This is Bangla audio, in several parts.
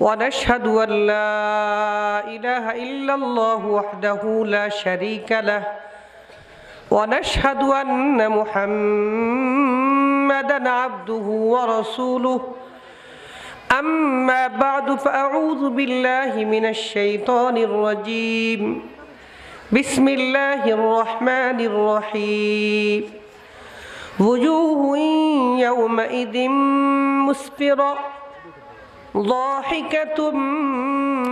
ونشهد أن لا إله إلا الله وحده لا شريك له. ونشهد أن محمدا عبده ورسوله. أما بعد فأعوذ بالله من الشيطان الرجيم. بسم الله الرحمن الرحيم. وجوه يومئذ مسفرة. ضاحكة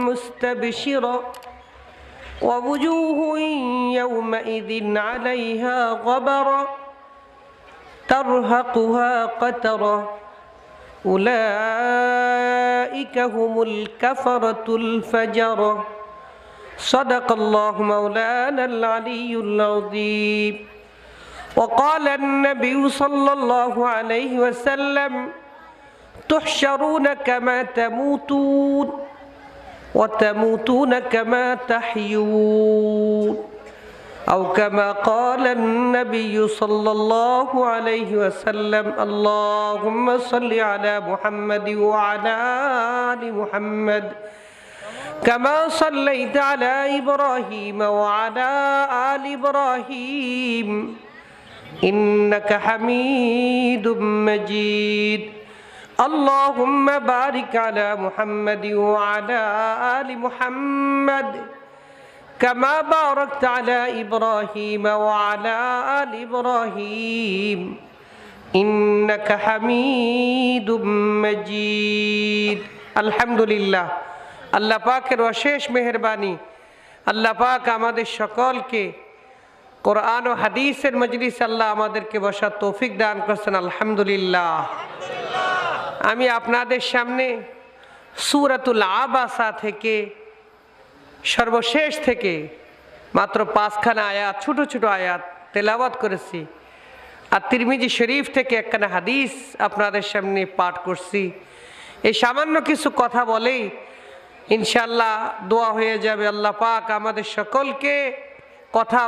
مستبشرة ووجوه يومئذ عليها غبرة ترهقها قترة. أولئك هم الكفرة الفجرة. صدق الله مولانا العلي العظيم. وقال النبي صلى الله عليه وسلم تحشرون كما تموتون وتموتون كما تحيون أو كما قال النبي صلى الله عليه وسلم اللهم صل على محمد وعلى آل محمد كما صليت على إبراهيم وعلى آل إبراهيم إنك حميد مجيد اللهم بارك على محمد وعلى آل محمد كما باركت على إبراهيم وعلى آل إبراهيم إنك حميد مجيد الحمد لله আল্লাহ পাকের অশেষ মেহরবানি আল্লাহ পাক আমাদের সকলকে কোরআন ও হাদিসের মজলিস আল্লাহ আমাদেরকে বসার তৌফিক দান করছেন আলহামদুলিল্লাহ আমি আপনাদের সামনে সুরাতুল আবাসা থেকে, সর্বশেষ থেকে মাত্র পাঁচখানা আয়াত, ছোট ছোট আয়াত তেলাওয়াত করেছি। আর তিরমিজি শরীফ থেকে একখানা হাদিস আপনাদের সামনে পাঠ করছি। এই সামান্য কিছু কথা বলেই ইনশাল্লাহ দোয়া হয়ে যাবে আল্লাহ পাক আমাদের সকলকে কথা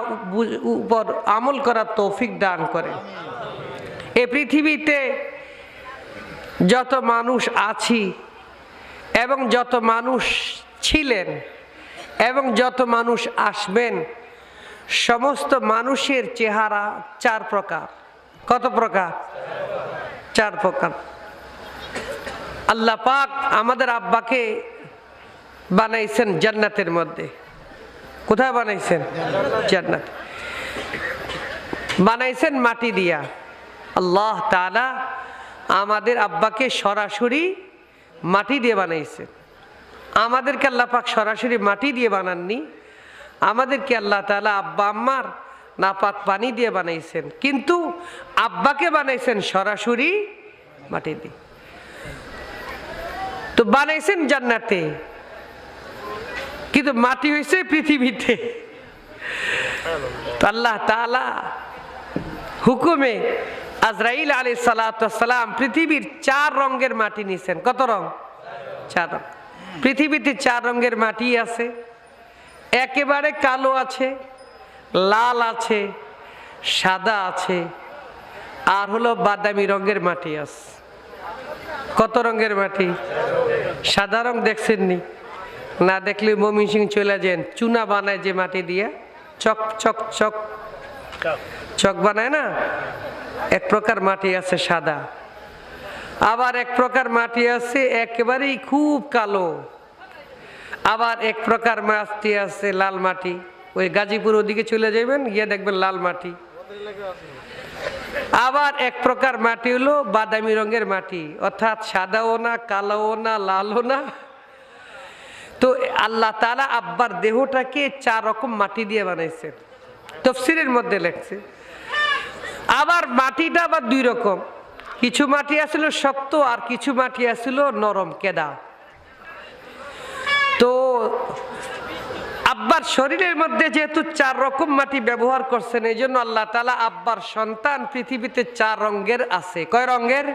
উপর আমল করার তৌফিক দান করে। এ পৃথিবীতে যত মানুষ আছি এবং যত মানুষ ছিলেন এবং যত মানুষ আসবেন, সমস্ত মানুষের চেহারা চার প্রকার। কত প্রকার? চার প্রকার। আল্লাহ পাক আমাদের আব্বাকে বানাইছেন জান্নাতের মধ্যে। কোথায় বানাইছেন? জান্নাত। বানাইছেন মাটি দিয়া। আল্লাহ তাআলা আমাদের আব্বাকে সরাসরি মাটি দিয়ে বানাইছেন আমাদেরকে আল্লাহ পাক সরাসরি মাটি দিয়ে বানাননি। আমাদেরকে আল্লাহ তালা আব্বা আম্মার নাপাক পানি দিয়ে বানাইছেন। কিন্তু আব্বাকে বানাইছেন সরাসরি মাটি দিয়ে। তো বানাইছেন জান্নাতে। কিন্তু মাটি হয়েছে পৃথিবীতে। আল্লাহ তাআলা হুকুমে আজরাইল আলী সালাম পৃথিবীর চার রঙের মাটি নিছেন। কত রং? চার রং। পৃথিবীতে চার রঙের মাটি আছে। একেবারে কালো আছে, লাল আছে, সাদা আছে, আর হলো বাদামি রঙের মাটি আছে। কত রঙের মাটি? সাদা রং দেখছেননি? না দেখলে মমিন সিং চলে যান। চুনা বানায় যে মাটি দিয়ে। চক চক চক। চক বানায় না? এক প্রকার মাটি আছে সাদা, আবার এক প্রকার মাটি আছে একেবারেই খুব কালো, আবার এক প্রকার মাটি আছে লাল মাটি। ওই গাজীপুর ওদিকে চলে যাবেন গিয়ে দেখবেন লাল মাটি। আবার এক প্রকার মাটি হলো বাদামি রঙের মাটি, অর্থাৎ সাদাও না, কালোও না, লালও না। তো আল্লাহ তালা আব্বার দেহটাকে চার রকম মাটি দিয়ে বানাইছেন। তফসিরের মধ্যে লেখছে আবার মাটিটা আবার দুই রকম। কিছু মাটি আসছিল শক্ত আর কিছু মাটি আসছিল নরম, কেদা। তো আব্বার শরীরের মধ্যে যেহেতু চার রকম মাটি ব্যবহার করছেন, এই জন্য আল্লাহ তালা আব্বার সন্তান পৃথিবীতে চার রঙের আছে। কয় রঙের?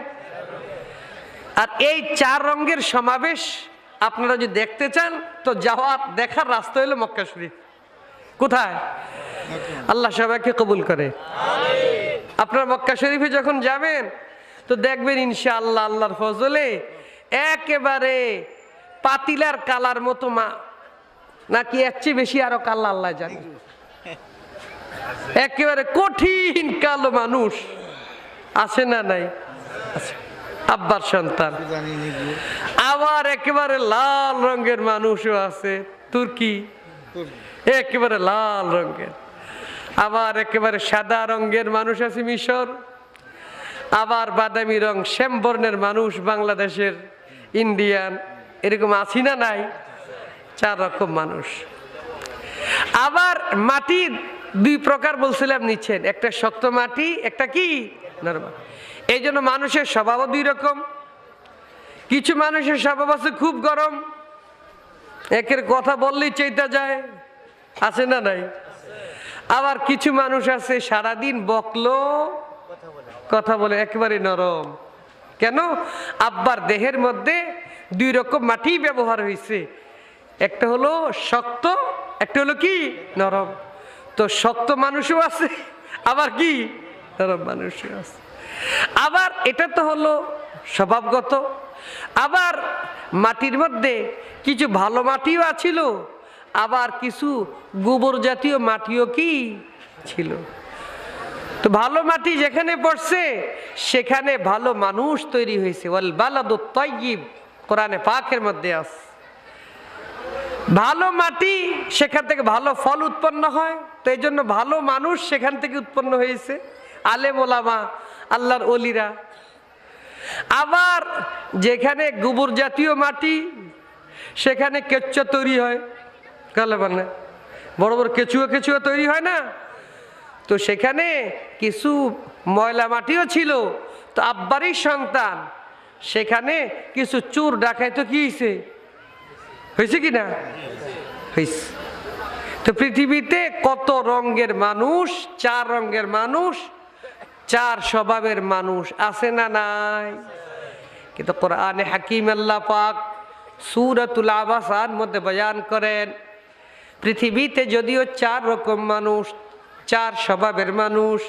আর এই চার রঙের সমাবেশ আপনারা যদি দেখতে চান, তো যাওয়ার, দেখার রাস্তা হলো মক্কা শরীফ। কোথায়? আল্লাহ সবাইকে কবুল করে। আপনার মক্কা শরীফে যখন যাবেন তো দেখবেন ইনশাআল্লাহ আল্লাহর ফজলে একেবারে পাতিলার কালার মতো মা নাকি এর চেয়ে বেশি আরও কাল্লা আল্লাহ জানে। একেবারে কঠিন কালো মানুষ। আছে না নাই? আব্বার সন্তান। আবার একেবারে লাল রঙের মানুষও আছে। তুর্কি। একেবারে লাল রঙের। আবার একেবারে সাদা রঙের মানুষ আছে মিশর, আবার বাদামি রং শ্যাম বর্ণের মানুষ বাংলাদেশের, ইন্ডিয়ান, এরকম আছি না নাই? চার রকম মানুষ। আবার মাটি দুই প্রকার বলছিলাম নিচ্ছেন, একটা শক্ত মাটি, একটা কি? নরমাল এই জন্য মানুষের স্বভাবও দুই রকম। কিছু মানুষের স্বভাব আছে খুব গরম, একের কথা বললেই চেতা যায়, আছে না নাই? আবার কিছু মানুষ আছে সারাদিন বকলো, কথা বলে, একেবারে নরম। কেন? আব্বার দেহের মধ্যে দুই রকম মাটি ব্যবহার হয়েছে। একটা হলো শক্ত, একটা হলো কি? নরম। তো শক্ত মানুষও আছে, আবার কি? নরম মানুষও আছে। আবার এটা তো হলো স্বভাবগত। আবার মাটির মধ্যে কিছু ভালো মাটিও আছিল আবার কিছু গোবর জাতীয় মাটিও কি ছিল? তো ভালো মাটি যেখানে পড়ছে, সেখানে ভালো মানুষ তৈরি হয়েছে। ওয়াল বালাদু তয়্যিব কোরআনে পাকের মধ্যে আছে। ভালো মাটি সেখান থেকে ভালো ফল উৎপন্ন হয়, তো এই জন্য ভালো মানুষ সেখান থেকে উৎপন্ন হয়েছে। আলেম ওলামা, আল্লাহর অলিরা আবার যেখানে গোবর জাতীয় মাটি, সেখানে কেচ্চা তৈরি হয়। মানে বড় বড় কেঁচুয়া কেঁচুয়া তৈরি হয় না? তো সেখানে কিছু ময়লা মাটিও ছিল। তো আব্বারই সন্তান, সেখানে কিছু চোর ডাকায় তো কি হয়েছে হয়েছে কি না? হয়েছে তো পৃথিবীতে কত রঙের মানুষ, চার রঙের মানুষ, চার স্বভাবের মানুষ আছে না নাই? কিন্তু কোরআনে হাকিম আল্লাহ পাক সুরাতুল আবাসার মধ্যে বয়ান করেন পৃথিবীতে যদিও চার রকম মানুষ, চার স্বভাবের মানুষ,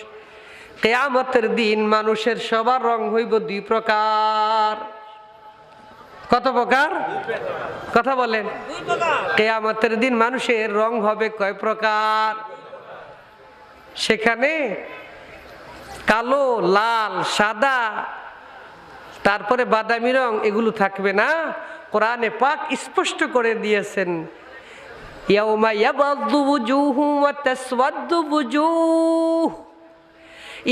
কেয়ামতের দিন মানুষের সবার রং হইব দুই প্রকার। কত প্রকার? কথা বলেন। কেয়ামতের দিন মানুষের রং হবে কয় প্রকার? সেখানে কালো, লাল, সাদা, তারপরে বাদামি রং এগুলো থাকবে না। কোরআনে পাক স্পষ্ট করে দিয়েছেন বুজুহু ওয়া তাসওয়াদু বুজুহ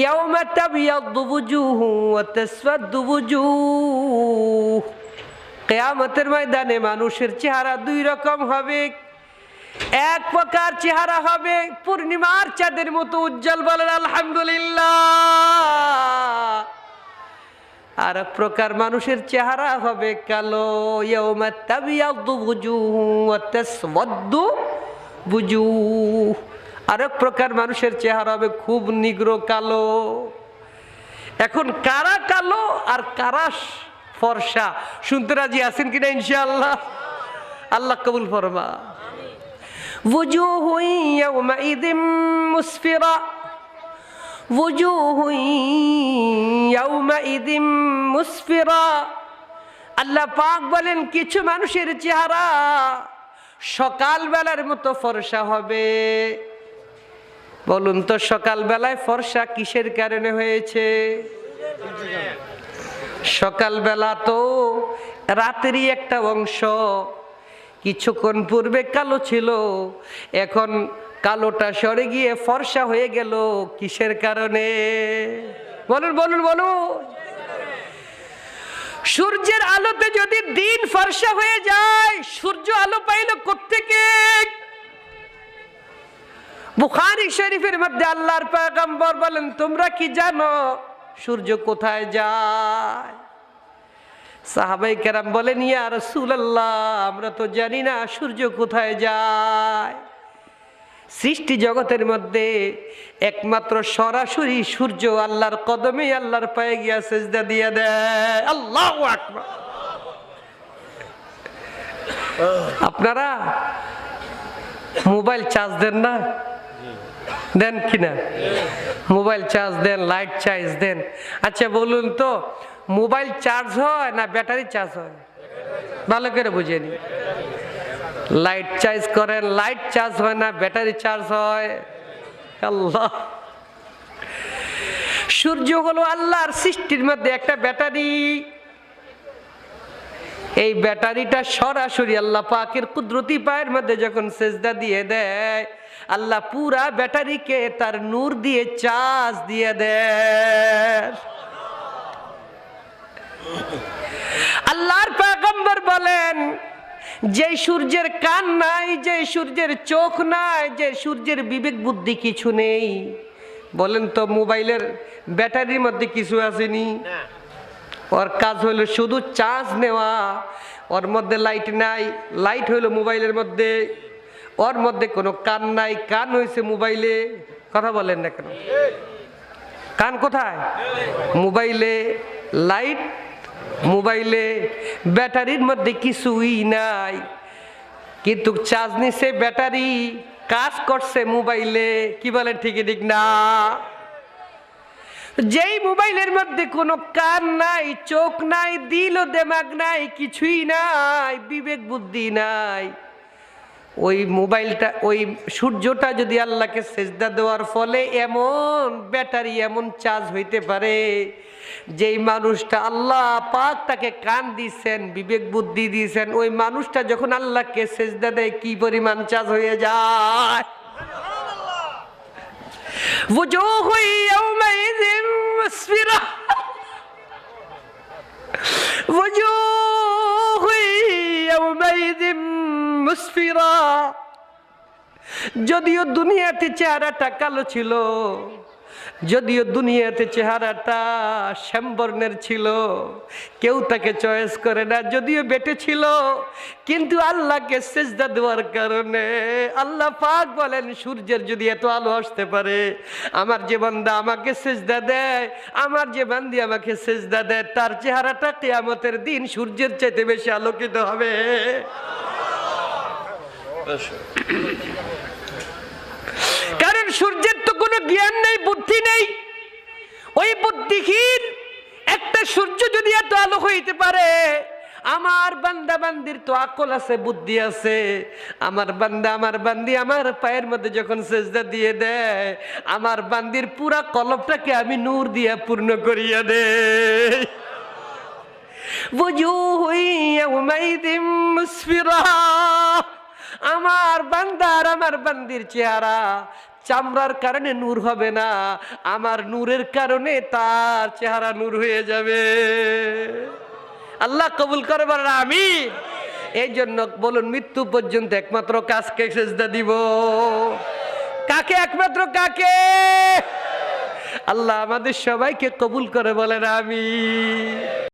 ইয়াউমা তাবিয়াদু বুজুহু ওয়া তাসওয়াদু বুজুহ কিয়ামতের ময়দানে মানুষের চেহারা দুই রকম হবে। এক প্রকার চেহারা হবে, পূর্ণিমার চাঁদের মতো উজ্জ্বল বলেন, আলহামদুলিল্লাহ। আর এক প্রকার মানুষের চেহারা হবে কালো বুজু আর এক প্রকার মানুষের চেহারা হবে খুব নিগ্র কালো। এখন কারা কালো আর কারা ফর্সা? শুনতে রাজি আছেন কিনা ইনশাল্লাহ আল্লাহ কবুল ফরমা বুজু ইদিম মুসফিরা। وجوه يومئذ مسفرة আল্লাহ পাক বলেন কিছু মানুষের চেহারা সকালবেলার মতো ফর্সা হবে বলুন তো সকালবেলায় ফর্সা কিসের কারণে হয়েছে সকালবেলা তো রাতেরই একটা অংশ কিছুক্ষণ পূর্বে কালো ছিল এখন কালোটা সরে গিয়ে ফর্সা হয়ে গেল। কিসের কারণে? বলুন বলুন বলুন। সূর্যের আলোতে যদি দিন ফর্সা হয়ে যায়, সূর্য আলো পাইল কোত্থেকে? বুখারি শরীফের মধ্যে আল্লাহর পয়গম্বর বলেন, তোমরা কি জানো সূর্য কোথায় যায়? সাহাবাই কেরাম বলেন, ইয়া রাসূলুল্লাহ, আমরা তো জানি না সূর্য কোথায় যায়। সৃষ্টি জগতের মধ্যে একমাত্র সরাসরি সূর্য আল্লাহর কদমে আল্লাহর পায়ে গিয়া সেজদা দিয়ে দেয়। আল্লাহ আপনারা মোবাইল চার্জ দেন না? দেন কিনা? মোবাইল চার্জ দেন, লাইট চার্জ দেন। আচ্ছা বলুন তো, মোবাইল চার্জ হয় না ব্যাটারি চার্জ হয়? ভালো করে বুঝে নি লাইট চার্জ করেন লাইট চার্জ হয় না, ব্যাটারি চার্জ হয়। আল্লাহ। সূর্য হলো আল্লাহর সৃষ্টির মধ্যে একটা ব্যাটারি। এই ব্যাটারিটা সরাসরি আল্লাহ পাকের কুদরতি পায়ের মধ্যে যখন সেজদা দিয়ে দেয়, আল্লাহ পুরা ব্যাটারিকে তার নূর দিয়ে চার্জ দিয়ে দেয়। আল্লাহর পয়গম্বর বলেন যে সূর্যের কান নাই যে সূর্যের চোখ নাই যে সূর্যের বিবেক বুদ্ধি কিছু নেই। বলেন তো মোবাইলের ব্যাটারির মধ্যে কিছু আসেনি? ওর কাজ হলো শুধু চার্জ নেওয়া। ওর মধ্যে লাইট নাই লাইট হইল মোবাইলের মধ্যে। ওর মধ্যে কোনো কান নাই কান হয়েছে মোবাইলে। কথা বলেন না কেন? কান কোথায়? মোবাইলে লাইট মোবাইলে ব্যাটারির মধ্যে কিছুই নাই। কিন্তু চার্জ নিছে ব্যাটারি, কাজ করছে মোবাইলে। কি বলেন ঠিকই ঠিক না? যেই মোবাইলের মধ্যে কোনো কান নাই, চোখ নাই দিল দেমাগ নাই, কিছুই নাই, বিবেক বুদ্ধি নাই। ওই মোবাইলটা ওই সূর্যটা যদি আল্লাহকে সেজদা দেওয়ার ফলে এমন ব্যাটারি এমন চার্জ হইতে পারে যেই মানুষটা আল্লাহ পাক তাকে কান দিয়েছেন বিবেক বুদ্ধি দিয়েছেন ওই মানুষটা যখন আল্লাহকে সেজদা দেয় কি পরিমাণ চার্জ হয়ে যায় وجوه يومئذ মুসফিরা যদিও দুনিয়াতে চেহারাটা কালো ছিল, যদিও দুনিয়াতে চেহারাটা শ্যামবর্ণের ছিল, কেউ তাকে চয়েস করে না, যদিও বেটে ছিল। কিন্তু আল্লাহকে সেজদা দেওয়ার কারণে আল্লাহ পাক বলেন, সূর্যের যদি এত আলো আসতে পারে, আমার যে বান্দা আমাকে সেজদা দেয়, আমার যে বান্দি আমাকে সেজদা দেয়, তার চেহারাটা কেয়ামতের দিন সূর্যের চাইতে বেশি আলোকিত হবে। কারণ সূর্যের তো কোনো জ্ঞান নেই, বুদ্ধি নেই। ওই বুদ্ধিহীন একটা সূর্য যদি এত আলো হইতে পারে, আমার বান্দা বান্দির তো আকল আছে, বুদ্ধি আছে। আমার বান্দা, আমার বান্দি আমার পায়ের মধ্যে যখন সেজদা দিয়ে দেয়, আমার বান্দির পুরা কলপটাকে আমি নূর দিয়ে পূর্ণ করিয়া দে বুঝু হইয়া উমাইদিম মুসফিরা। আমার বান্দার, আমার বান্দির চেহারা। চামড়ার কারণে নূর হবে না, আমার নূরের কারণে তার চেহারা নূর হয়ে যাবে। আল্লাহ কবুল করে বলেন আমি এই জন্য বলুন, মৃত্যু পর্যন্ত একমাত্র কাজকে সেজদা দিব? কাকে একমাত্র কাকে? আল্লাহ আমাদের সবাইকে কবুল করে বলেন আমি